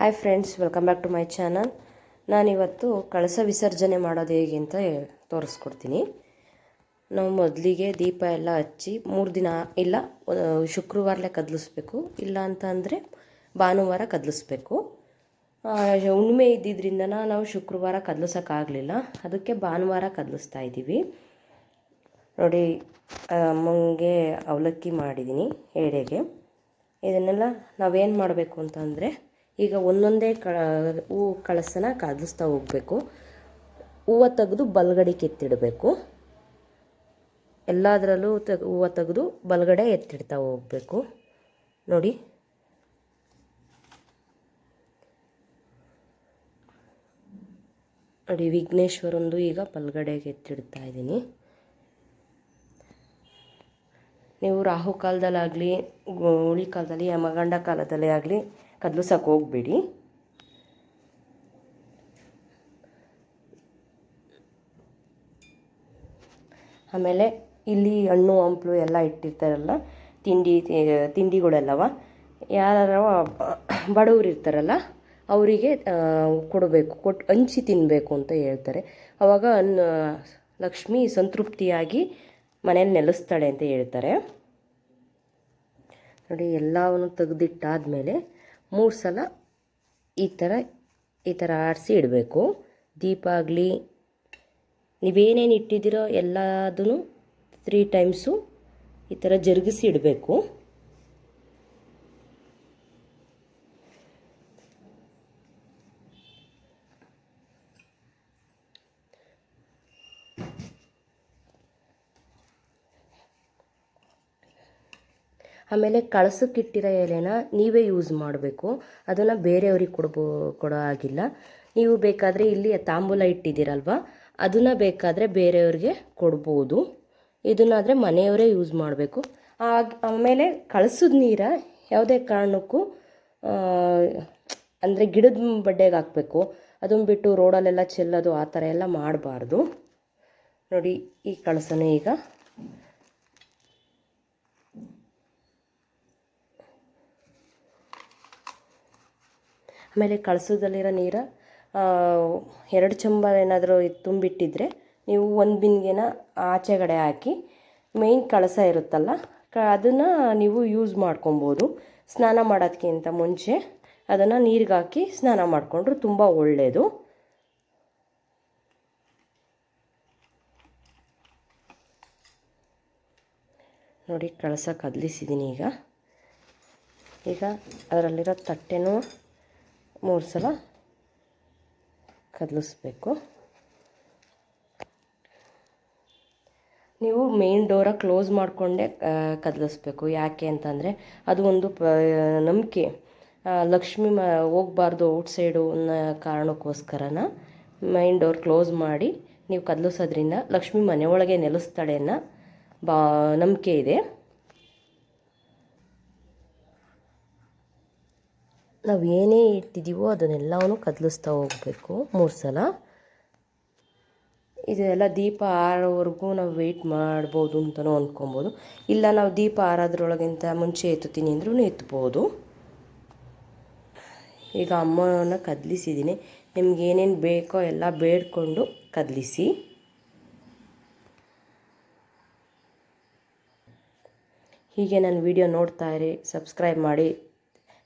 Hi friends welcome back to my channel ನಾನಿವತ್ತು ಕಳಸ ವಿಸರ್ಜನೆ ಮಾಡೋದು ಹೇಗೆ ಅಂತ ತೋರಿಸ್ಕೊಡ್ತೀನಿ. ನಾವು ಮೊದಲಿಗೆ ದೀಪ ಎಲ್ಲ ಹಚ್ಚಿ ಮೂರು ದಿನ ಇಲ್ಲ ಶುಕ್ರವಾರಲೇ ಕದಲಿಸ್ಬೇಕು. ಇಲ್ಲ ಅಂತ ಅಂದರೆ ಭಾನುವಾರ ಕದಲಿಸ್ಬೇಕು. ಹುಣ್ಣಿಮೆ ಇದ್ದಿದ್ದರಿಂದ ನಾವು ಶುಕ್ರವಾರ ಕದಲಿಸೋಕ್ಕಾಗಲಿಲ್ಲ. ಅದಕ್ಕೆ ಭಾನುವಾರ ಕದಲಿಸ್ತಾ ಇದ್ದೀವಿ. ನೋಡಿ ಅಮ್ಮಂಗೆ ಅವಲಕ್ಕಿ ಮಾಡಿದ್ದೀನಿ, ಎಡೆಗೆ. ಇದನ್ನೆಲ್ಲ ನಾವೇನು ಮಾಡಬೇಕು ಅಂತಂದರೆ ಈಗ ಒಂದೊಂದೇ ಕ ಹೂ ಕಳಸನ ಕದಲಿಸ್ತಾ ಹೋಗಬೇಕು. ಹೂವು ತೆಗೆದು ಬಲಗಡೆ ಕೆತ್ತಿಡಬೇಕು. ಎಲ್ಲದರಲ್ಲೂ ತೆಗ್ ಹೂವು ತೆಗೆದು ಬಲಗಡೆ ಎತ್ತಿಡ್ತಾ ಹೋಗಬೇಕು. ನೋಡಿ. ನೋಡಿ, ವಿಘ್ನೇಶ್ವರಂದು ಈಗ ಬಲಗಡೆಗೆ ಎತ್ತಿಡ್ತಾ ಇದ್ದೀನಿ. ನೀವು ರಾಹು ಹುಳಿ ಕಾಲದಲ್ಲಿ, ಯಮಗಂಡ ಕಾಲದಲ್ಲೇ ಆಗಲಿ ಕದಲಿಸಕ್ಕೆ ಹೋಗಬೇಡಿ. ಆಮೇಲೆ ಇಲ್ಲಿ ಹಣ್ಣು, ಹಂಪಲು ಎಲ್ಲ ಇಟ್ಟಿರ್ತಾರಲ್ಲ, ತಿಂಡಿ, ತಿಂಡಿಗಳೆಲ್ಲವ. ಯಾರು ಬಡವರು ಇರ್ತಾರಲ್ಲ, ಅವರಿಗೆ ಕೊಡಬೇಕು ಕೊಟ್ಟು ಹಂಚಿ ತಿನ್ನಬೇಕು ಅಂತ ಹೇಳ್ತಾರೆ. ಅವಾಗ ಅನ್ನ ಲಕ್ಷ್ಮಿ ಸಂತೃಪ್ತಿಯಾಗಿ ಮನೇಲಿ ನೆಲೆಸ್ತಾಳೆ ಅಂತ ಹೇಳ್ತಾರೆ. ನೋಡಿ ಎಲ್ಲವನ್ನು ತೆಗೆದಿಟ್ಟಾದಮೇಲೆ ಮೂರು ಸಲ ಈ ಥರ ಈ ಥರ ಆಡಿಸಿ ಇಡಬೇಕು. ದೀಪ ಆಗಲಿ, ನೀವೇನೇನು ಇಟ್ಟಿದ್ದೀರೋ ಎಲ್ಲದೂ ತ್ರೀ ಟೈಮ್ಸು ಈ ಥರ ಜರುಗಿಸಿ ಇಡಬೇಕು. ಆಮೇಲೆ ಕಳಸಕ್ಕಿಟ್ಟಿರೋ ಎಲೆನ ನೀವೇ ಯೂಸ್ ಮಾಡಬೇಕು. ಅದನ್ನು ಬೇರೆಯವ್ರಿಗೆ ಕೊಡ್ಬೋ, ಕೊಡೋ ಆಗಿಲ್ಲ ನೀವು ಬೇಕಾದರೆ ಇಲ್ಲಿ ತಾಂಬೂಲ ಇಟ್ಟಿದ್ದೀರಲ್ವ? ಅದನ್ನು ಬೇಕಾದರೆ ಬೇರೆಯವ್ರಿಗೆ ಕೊಡ್ಬೋದು. ಇದನ್ನಾದರೆ ಮನೆಯವರೇ ಯೂಸ್ ಮಾಡಬೇಕು. ಆಗ, ಆಮೇಲೆ ಕಳಸದ ನೀರ ಯಾವುದೇ ಕಾರಣಕ್ಕೂ ಅಂದರೆ ಗಿಡದ ಬಡ್ಡೆಗೆ ಹಾಕಬೇಕು. ಅದನ್ನು ಬಿಟ್ಟು ರೋಡಲ್ಲೆಲ್ಲ ಚೆಲ್ಲೋದು ಆ ಥರ ಎಲ್ಲ ಮಾಡಬಾರ್ದು. ನೋಡಿ ಈ ಕಳಸನ ಈಗ ಆಮೇಲೆ ಕಳಸದಲ್ಲಿರೋ ನೀರು ಎರಡು ಚಂಬ ಏನಾದರೂ ತುಂಬಿಟ್ಟಿದ್ರೆ ನೀವು ಒಂದು ಬಿಂದಿಗೆನ ಆಚೆಗಡೆ ಹಾಕಿ ಮೇಯ್ನ್ ಕಳಸ ಇರುತ್ತಲ್ಲ, ಕ, ಅದನ್ನು ನೀವು ಯೂಸ್ ಮಾಡ್ಕೊಬೋದು. ಸ್ನಾನ ಮಾಡೋದಕ್ಕಿಂತ ಮುಂಚೆ ಅದನ್ನು ನೀರಿಗೆ ಹಾಕಿ ಸ್ನಾನ ಮಾಡಿಕೊಂಡ್ರೆ ತುಂಬ ಒಳ್ಳೆಯದು ನೋಡಿ ಕಳಸ ಕದಲಿಸಿದ್ದೀನಿ ಈಗ. ಈಗ ಅದರಲ್ಲಿರೋ ತಟ್ಟೆನೂ ಮೂರು ಸಲ ಕದಲಿಸ್ಬೇಕು. ನೀವು ಮೇನ್ ಡೋರ ಕ್ಲೋಸ್ ಮಾಡಿಕೊಂಡೇ ಕದಲಿಸ್ಬೇಕು. ಯಾಕೆ ಅಂತಂದರೆ ಅದು ಒಂದು ಪ ನಂಬಿಕೆ. ಲಕ್ಷ್ಮಿ ಮ, ಹೋಗ್ಬಾರ್ದು ಔಟ್ ಸೈಡು ಅನ್ನೋ ಕಾರಣಕ್ಕೋಸ್ಕರನ ಮೈನ್ ಡೋರ್ ಕ್ಲೋಸ್ ಮಾಡಿ ನೀವು ಕದಲಿಸೋದ್ರಿಂದ ಲಕ್ಷ್ಮಿ ಮನೆಯೊಳಗೆ ನೆಲೆಸ್ತಾಳೆ ಅನ್ನೋ ಬಾ, ನಂಬಿಕೆ ಇದೆ. ನಾವು ಏನೇ ಇಟ್ಟಿದ್ದೀವೋ ಅದನ್ನೆಲ್ಲವನ್ನು ಕದಲಿಸ್ತಾ ಹೋಗಬೇಕು. ಮೂರು ಸಲ. ಇದೆಲ್ಲ ದೀಪ ಆರೋವರೆಗೂ ನಾವು ವೆಯ್ಟ್ ಮಾಡ್ಬೋದು ಅಂತಲೂ ಅಂದ್ಕೊಬೋದು ಇಲ್ಲ ನಾವು ದೀಪ ಆರೋದ್ರೊಳಗಿಂತ ಮುಂಚೆ ಎತ್ತುತ್ತೀನಿ ಅಂದ್ರೂ ಎತ್ಬೋದು. ಈಗ ಅಮ್ಮನ ಕದಲಿಸಿದ್ದೀನಿ. ನಿಮ್ಗೆ ಏನೇನು ಬೇಕೋ ಎಲ್ಲ ಬೇಡ್ಕೊಂಡು ಕದಲಿಸಿ. ಹೀಗೆ ನನ್ನ ವಿಡಿಯೋ ನೋಡ್ತಾ ಇರಿ ಸಬ್ಸ್ಕ್ರೈಬ್ ಮಾಡಿ.